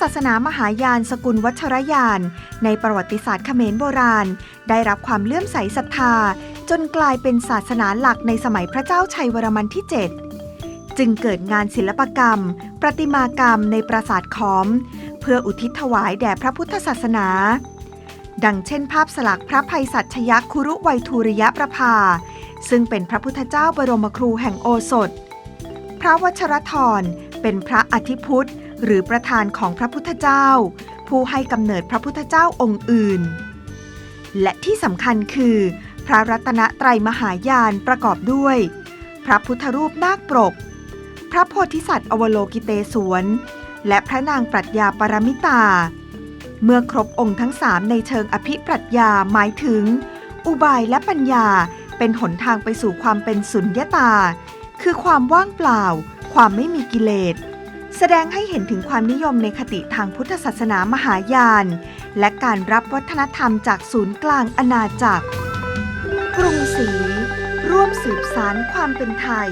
ศาสนามหายานสกุลวัชรยาน ในประวัติศาสตร์เขมรโบราณ ได้รับความเลื่อมใสศรัทธา จนกลายเป็นศาสนาหลักในสมัยพระเจ้าชัยวรมันที่ 7 จึงเกิดงานศิลปกรรม ประติมากรรมในปราสาทขอม เพื่ออุทิศถวายแด่พระพุทธศาสนา ดังเช่นภาพสลักพระภัยสัชยคุรุไวยทูริยประภา ซึ่งเป็นพระพุทธเจ้าบรมครูแห่งโอสถ พระวัชรธร เป็นพระอธิพุทธ หรือประธานของพระพุทธเจ้า ผู้ให้กำเนิดพระพุทธเจ้าองค์อื่น และที่สำคัญคือ พระรัตนตรัยมหายานประกอบด้วย พระพุทธรูปนาคปรก พระโพธิสัตว์อวโลกิเตศวน และพระนางปรัชญาปรมิตา เมื่อครบองค์ทั้งสามในเชิงอภิปรัชญาหมายถึง อุบายและปัญญาเป็นหนทางไปสู่ความเป็นสุญญตา คือความว่างเปล่า ความไม่มีกิเลส แสดงให้เห็นถึงความนิยมในคติทางพุทธศาสนามหายาน และการรับวัฒนธรรมจากศูนย์กลางอาณาจักร กรุงศรีร่วมสืบสารความเป็นไทย